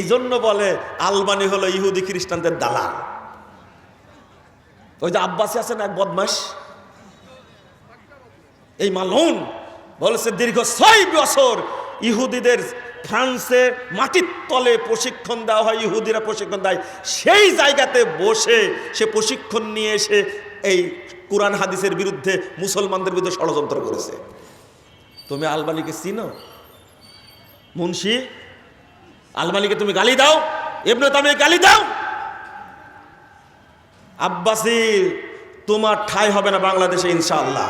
এই জন্য বলে, আলবানি হলো ইহুদি খ্রিস্টানদের দালাল। ওই যে আব্বাসী আছেন এক বদমাস। এই মালুন বলেছে, দীর্ঘ ছয় বছর ইহুদিদের ফ্রান্সে মাটির তলে প্রশিক্ষণ দেওয়া হয়, ইহুদিরা প্রশিক্ষণ দেয়। সেই জায়গাতে বসে সে প্রশিক্ষণ নিয়ে এসে এই কোরআন হাদিসের বিরুদ্ধে মুসলমানদের বিরুদ্ধে ষড়যন্ত্র করেছে। তুমি আলবানিকে চিনো? মুন্সি? আলমালিকে তুমি গালি দাও এমনি তুমি গালি দাও। আব্বাসি, তোমার ঠাই হবে না বাংলাদেশে, ইনশাআল্লাহ।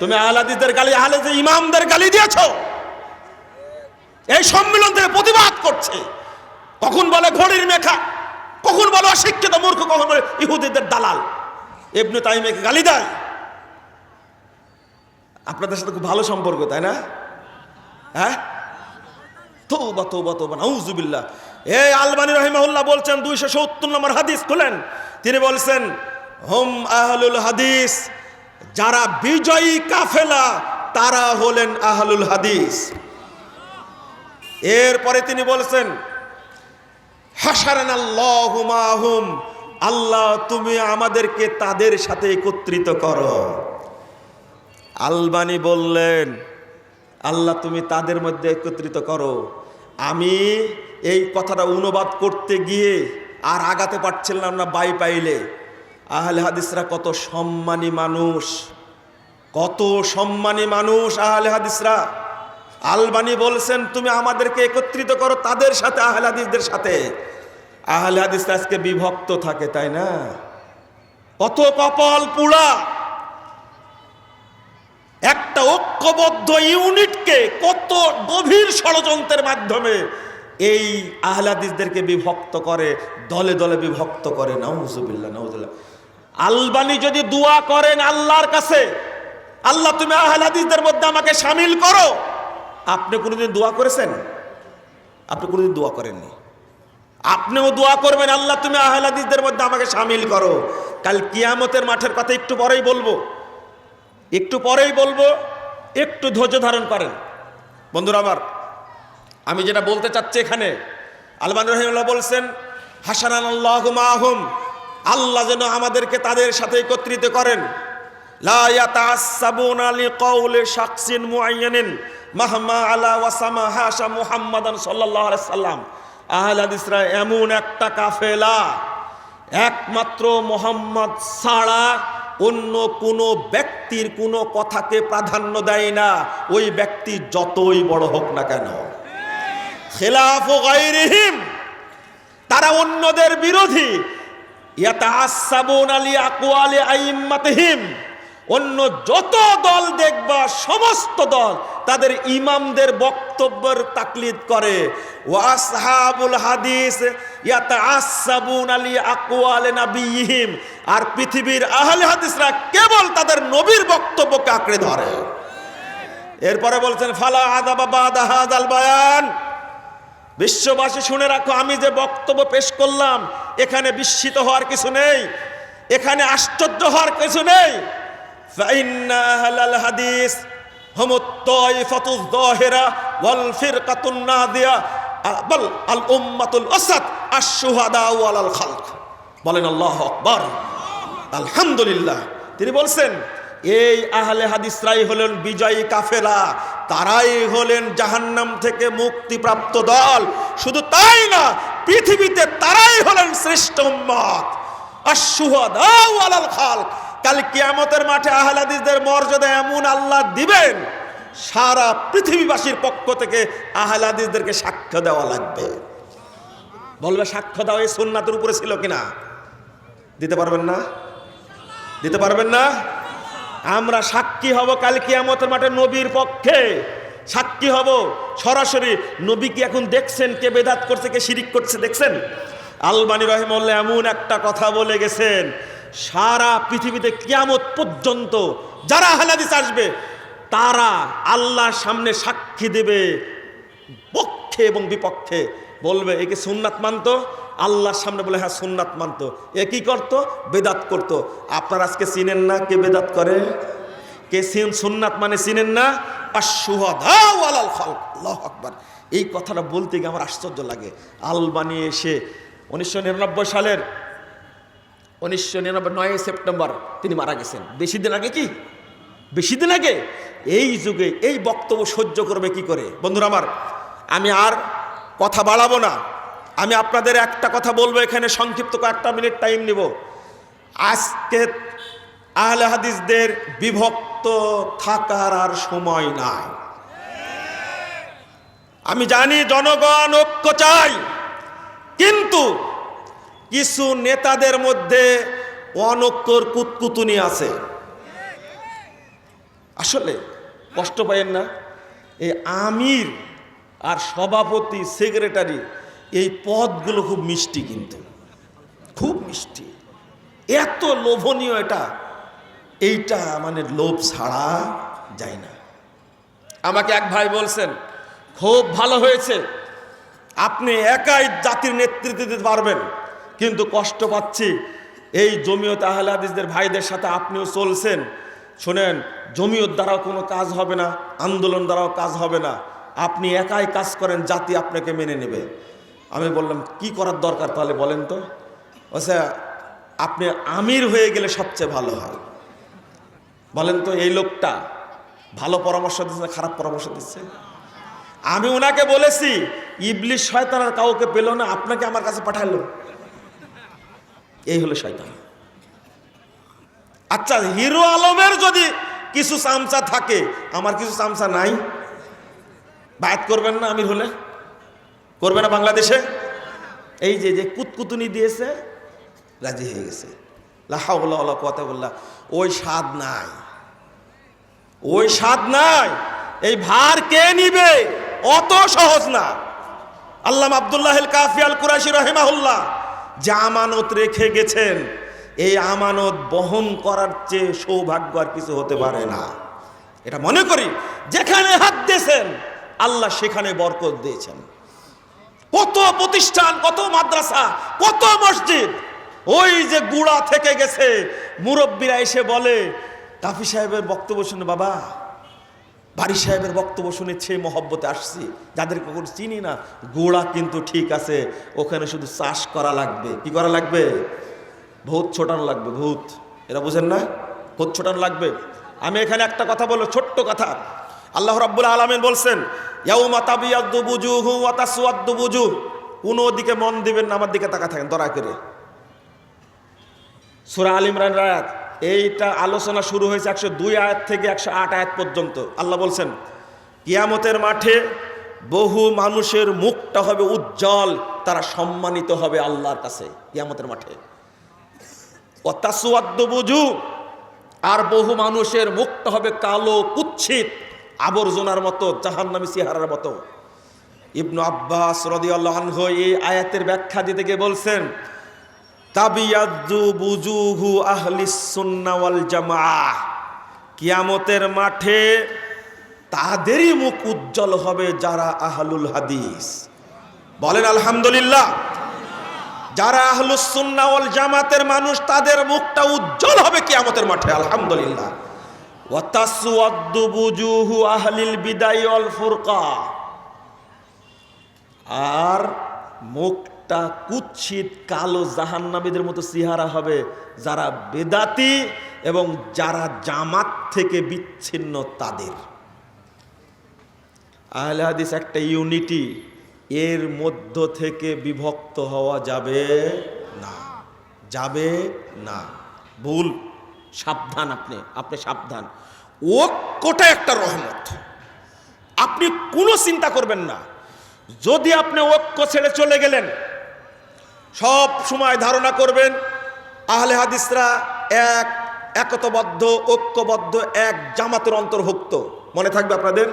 তুমি আহলাদিসদের গালি আহলে ইমামদের গালি দিয়েছ। এই সম্মেলন থেকে প্রতিবাদ করছে। কখন বলে ঘড়ির মেখা কখন বলে অশিক্ষিত মূর্খ? কখন বলে ইহুদিদের দালাল? এমনি তাই তাইমেকে গালি দেয়। আপনাদের সাথে খুব ভালো সম্পর্ক, তাই না? হ্যাঁ? তৌবা তৌবা তৌবা নাউজুবিল্লাহ। এই আলবানী রহিমাহুল্লাহ বলছেন, দুইশো সত্তর নম্বর হাদিস খুলেন। তিনি বলছেন, হোম, আহলুল হাদিস, যারা বিজয়ী কাফেলা, তারা হলেন আহলুল হাদিস। এরপরে তিনি বলছেন হাসারান আল্লাহুম আল্লাহ তুমি আমাদেরকে তাদের সাথে একত্রিত করো। আলবানি বললেন, আল্লাহ তুমি তাদের মধ্যে একত্রিত করো। আমি এই কথাটা অনুবাদ করতে গিয়ে আর আগাতে পারছিলাম না বাই পাইলে। আহলে হাদিসরা কত সম্মানী মানুষ। কত সম্মানী মানুষ আহলে হাদিসরা। আলবানি বলছেন, তুমি আমাদেরকে একত্রিত করো তাদের সাথে, আহলে হাদিসদের সাথে। আহলে হাদিসরা আজকে বিভক্ত থাকে, তাই না? কত কপাল পুড়া। একটা ঐক্যবদ্ধ ইউনিটকে কত গভীর ষড়যন্ত্রের মাধ্যমে এই আহলাদিসদেরকে বিভক্ত করে, দলে দলে বিভক্ত করে, নাউজুবিল্লাহ নাউজুবিল্লাহ। আলবানি যদি দোয়া করেন আল্লাহর কাছে, আল্লাহ তুমি আহলাদিসদের মধ্যে আমাকে সামিল করো। আপনি কোনোদিন দোয়া করেছেন? আপনি কোনোদিন দোয়া করেননি? আপনিও দোয়া করবেন, আল্লাহ তুমি আহলাদিসদের মধ্যে আমাকে সামিল করো। কাল কিয়ামতের মাঠের কথা একটু পরেই বলব। একটু পরেই বলব, একটু ধৈর্য ধারণ করেন। বন্ধুরা আমার, আমি যেটা বলতে চাচ্ছি এখানে, আলমান রহিমুল্লাহ বলছেন, হাসানান আল্লাহ মাহুম, আল্লাহ যেন আমাদেরকে তাদের সাথে একত্রিত করেন। এমন একটা কাফেলা, একমাত্র মোহাম্মদ ছাড়া অন্য কোনো ব্যক্তির কোনো কথাকে প্রাধান্য দেয় না। ওই ব্যক্তি যতই বড় হোক না কেন। খেলাফ গাইরিহিম তারা অন্যদের বিরোধী। ইয়াতাআসাবুন আলী আকুয়ালে আইম্মাতিহিম অন্য যত দল দেখবা, সমস্ত দল তাদের ইমামদের বক্তব্যের তাকলিদ করে। ওয়াসহাবুল হাদিস ইয়াতাআসাবুন আলি আকওয়ালি নাবিয়িহিম। আর পৃথিবীর আহলে হাদিসরা কেবল তাদের নবীর বক্তব্যকে আঁকড়ে ধরে। এরপরে বলছেন, ফালা আদাবা বাদা হাদাল বায়ান। বিশ্ববাসী শুনে রাখো, আমি যে বক্তব্য পেশ করলাম, এখানে বিস্মিত হওয়ার কিছু নেই, এখানে আশ্চর্য হওয়ার কিছু নেই। فإن أهل الحديث هم الطائفة الظاهرة والفرقة النادية بل الأمة الأسد الشهداء على الخلق বলেন আল্লাহ আকবার আলহামদুলিল্লাহ তিনি বলছেন এই আহলে হাদিসরাই হলেন বিজয়ী কাফেলা তারাই হলেন জাহান্নাম থেকে মুক্তিপ্রাপ্ত দল শুধু তাই না পৃথিবীতে তারাই হলেন শ্রেষ্ঠ উম্মত আশুহাদাউ আলাল খালক কাল কিয়ামতের মাঠে আহলাদিসদের মর্যাদা এমন আল্লাহ দিবেন, সারা পৃথিবীবাসীর পক্ষ থেকে আহলাদিসদেরকে সাক্ষ্য দেওয়া লাগবে। বলবে, সাক্ষ্য দেওয়া এই সুন্নাতের উপরে ছিল কিনা? দিতে পারবেন না? দিতে পারবেন না? আমরা সাক্ষী হব কাল কিয়ামতের মাঠে নবীর পক্ষে। সাক্ষী হব। সরাসরি নবী কি এখন দেখছেন? কে বেদাত করছে, কে শিরিক করছে, দেখছেন? আলবানী রহিমল্লা এমন একটা কথা বলে গেছেন সারা পৃথিবীতে কিয়ামত পর্যন্ত যারা হালাদিস আসবে, তারা আল্লাহর সামনে সাক্ষী দেবে পক্ষে এবং বিপক্ষে। বলবে একে সুন্নাত মানত? আল্লাহর সামনে বলে হ্যাঁ সুন্নাত মানত। এ কি করতো? বেদাত করতো। আপনার আজকে চিনেন না কে বেদাত করে? কে সিন সুন্নাত মানে চিনেন না? আকবার। এই কথাটা বলতে গিয়ে আমার আশ্চর্য লাগে। আলবানি এসে উনিশশো নিরানব্বই সালের উনিশশো নিরানব্বই নয় সেপ্টেম্বর তিনি মারা গেছেন। বেশি দিন আগে কি? বেশি দিন আগে? এই যুগে এই বক্তব্য সহ্য করবে কি করে? বন্ধুরা আমার, আমি আর কথা বাড়াবো না। আমি আপনাদের একটা কথা বলব এখানে, সংক্ষিপ্ত কয়েকটা মিনিট টাইম নিব। আজকে আহলে হাদিসদের বিভক্ত থাকার আর সময় নাই। আমি জানি জনগণ ঐক্য চাই কিন্তু কিছু নেতাদের মধ্যে অনৈক্যর কুতকুতুনি আছে। আসলে কষ্ট পাইয়েন না, এই আমির আর সভাপতি, সেক্রেটারি, এই পদগুলো খুব মিষ্টি কিন্তু। খুব মিষ্টি। এত লোভনীয় এটা। এইটা মানে লোভ ছাড়া যায় না। আমাকে এক ভাই বলছেন, খুব ভালো হয়েছে। আপনি একাই জাতির নেতৃত্ব দিতে পারবেন। কিন্তু কষ্ট পাচ্ছি। এই জমিয়ত আহলে হাদিসদের ভাইদের সাথে আপনিও চলছেন। শোনেন, জমিয়ত দ্বারাও কোনো কাজ হবে না, আন্দোলন দ্বারাও কাজ হবে না। আপনি একাই কাজ করেন, জাতি আপনাকে মেনে নেবে। আমি বললাম, কি করার দরকার তাহলে বলেন তো? আচ্ছা আপনি আমির হয়ে গেলে সবচেয়ে ভালো হয়। বলেন তো, এই লোকটা ভালো পরামর্শ দিচ্ছে না খারাপ পরামর্শ দিচ্ছে? আমি ওনাকে বলেছি, ইবলিশ শয়তান আর কাউকে পেল না, আপনাকে আমার কাছে পাঠালো। এই হলো শয়তান। আচ্ছা হিরো আলমের যদি কিছু চামচা থাকে, আমার কিছু চামচা নাই? বায়াত করবেন না আমি হলে? করবে না বাংলাদেশে? এই যে যে কুতকুতুনি দিয়েছে, রাজি হয়ে গেছে। লাহাউল্লাহ কথা বললা ওই স্বাদ নাই। ওই স্বাদ নাই। এই ভার কে নিবে? অত সহজ না। আল্লাহ আবদুল্লাহ কাফি আল কুরাশি রহিমাহুল্লাহ। যে আমানত রেখে গেছেন, এই আমানত বহন করার চেয়ে সৌভাগ্য আর কিছু হতে পারে না। এটা মনে করি, যেখানে হাত দিয়েছেন, আল্লাহ সেখানে বরকত দিয়েছেন। কত প্রতিষ্ঠান, কত মাদ্রাসা, কত মসজিদ, ওই যে গুড়া থেকে গেছে, মুরব্বীরা এসে বলে, কাফি সাহেবের বক্তব্য শুনে, বাবা বাড়ি সাহেবের বক্তব্য শুনেছে, মহব্বতে আসছি। যাদের কখন চিনি না, গোড়া কিন্তু ঠিক আছে, ওখানে শুধু চাষ করা লাগবে। কি করা লাগবে? ভূত ছোটানো লাগবে, ভূত। এরা বুঝেন না? ভূত ছোটানো লাগবে। আমি এখানে একটা কথা বলব, ছোট্ট কথা। আল্লাহ রাব্বুল আলামিন বলছেন কোনো দিকে মন দিবেন না, আমার দিকে তাকা থাকেন দরা করে। সূরা আল ইমরান আয়াত। এইটা আলোচনা শুরু হয়েছে একশো দুই আয়াত থেকে একশো আট আয়াত পর্যন্ত। আল্লাহ বলছেন, কিয়ামতের মাঠে বহু মানুষের মুখটা হবে উজ্জ্বল, তারা সম্মানিত হবে আল্লাহর কাছে কিয়ামতের মাঠে। বুঝু আর বহু মানুষের মুখটা হবে কালো কুচ্ছিত আবর্জনার মতো, জাহান্নামী সিহারার মতো। ইবনু আব্বাস রদিয়াল্লাহ এই আয়াতের ব্যাখ্যা দিতে গিয়ে বলছেন বুজুহু কিয়ামতের মাঠে তাদেরই মুখ উজ্জ্বল হবে যারা আহলুল হাদিস। বলেন আলহামদুলিল্লাহ। যারা আহলুস সুন্নাহ ওয়াল জামাতের মানুষ, তাদের মুখটা উজ্জ্বল হবে কিয়ামতের মাঠে, আলহামদুলিল্লাহ। বুজুহু আহলিল ফুরকা। আর মুখটা কুৎসিত কালো জাহান্নাবীদের মতো সিহারা হবে, যারা বেদাতি এবং যারা জামাত থেকে বিচ্ছিন্ন তাদের। আহলে হাদিস একটা ইউনিটি, এর মধ্য থেকে বিভক্ত হওয়া যাবে না। যাবে না। ভুল। সাবধান আপনি আপনি সাবধান। ঐক্যটা একটা রহমত। আপনি কোনো চিন্তা করবেন না। যদি আপনি ঐক্য ছেড়ে চলে গেলেন সব সময় ধারণা করবেন, আহলে হাদিসরা এক, একতবদ্ধ, ঐক্যবদ্ধ, এক জামাতের অন্তর্ভুক্ত। মনে থাকবে আপনাদের?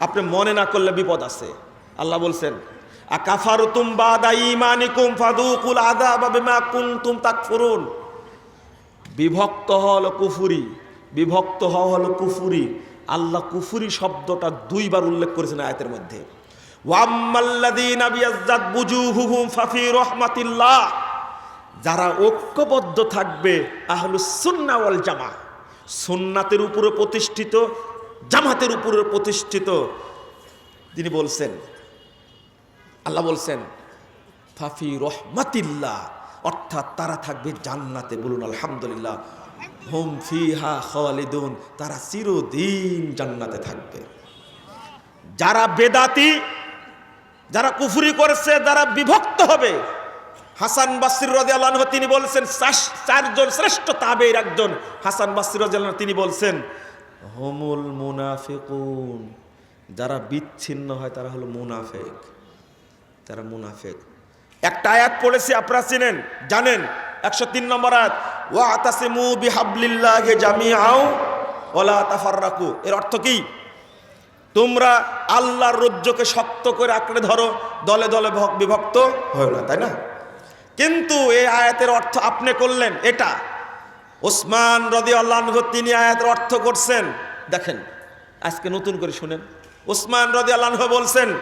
আপনি মনে না করলে বিপদ আছে। আল্লাহ বলছেন কুনতুম তাকফুরুন। বিভক্ত হলো কুফুরি, বিভক্ত হলো কুফুরি। আল্লাহ কুফুরি শব্দটা দুইবার উল্লেখ করেছেন আয়াতের মধ্যে। যারা ঐক্যবদ্ধ থাকবে আহলুস সুন্নাহ ওয়াল জামা, সুন্নাতের উপরে প্রতিষ্ঠিত, জামাতের উপরে প্রতিষ্ঠিত। তিনি বলছেন, আল্লাহ বলছেন, ফাফি রহমাতিল্লাহ, অর্থাৎ তারা থাকবে জান্নাতে। বলুন, আলহামদুলিল্লাহ। হুম ফিহা খালিদুন, তারা চিরদিন জান্নাতে থাকবে। যারা বেদাতি যারা কুফুরি করেছে, যারা বিভক্ত হবে। হাসান বাসির রাদিয়াল্লাহু আনহু তিনি বলছেন চারজন শ্রেষ্ঠ তাবের একজন। হাসান বাসির রাদিয়াল্লাহু আনহু তিনি বলছেন, হুমুল মুনাফিকুন। যারা বিচ্ছিন্ন হয়, তারা হলো মুনাফেক। তারা মুনাফেক। একটা আয়াত পড়েছি, আপনারা চিনেন, জানেন, একশো তিন নম্বর আয়াত, ওয়া আতাসিমু বিহাবলিল্লাহি জামিআও ওয়ালা তাফাররাকু। এর অর্থ কি? তোমরা আল্লাহর রজ্জকে শক্ত করে আঁকড়ে ধরো, দলে দলে ভক- বিভক্ত হয় না, তাই না? কিন্তু এই আয়াতের অর্থ আপনি করলেন এটা। ওসমান রদি আল্লাহ তিনি আয়াতের অর্থ করছেন। দেখেন, আজকে নতুন করে শুনেন। ওসমান রদি আল্লাহ বলছেন,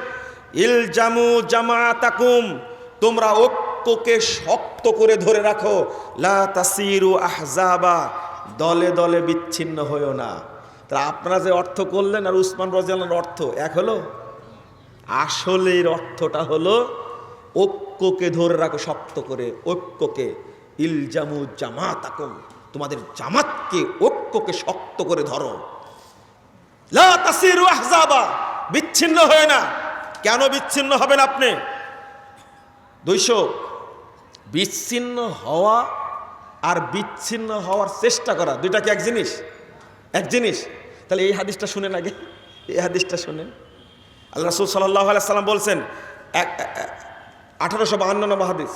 ইল জামু জামাতাকুম তোমরা ঐক্যকে শক্ত করে ধরে রাখো। লা তাসিরু আহজাবা, দলে দলে বিচ্ছিন্ন হয়েও না। তা আপনারা যে অর্থ করলেন আর উসমান রাজিয়াল্লাহর অর্থ, এক হলো আসলে অর্থটা হলো ঐক্যকে ধরে রাখো শক্ত করে, ঐক্যকে, ইলজামু জামাতাকুম, তোমাদের জামাতকে, ঐক্যকে শক্ত করে ধরো। বিচ্ছিন্ন হয় না। কেন বিচ্ছিন্ন হবেন আপনি? দুইশো, বিচ্ছিন্ন হওয়া আর বিচ্ছিন্ন হওয়ার চেষ্টা করা, দুইটা কি এক জিনিস? এক জিনিস তাহলে এই হাদিসটা শুনেন আগে। এই হাদিসটা শুনেন। আল্লাহ রসুল সাল্লাহ আলাইসাল্লাম বলছেন এক আঠারোশো বাহান্ন নম্বর হাদিস।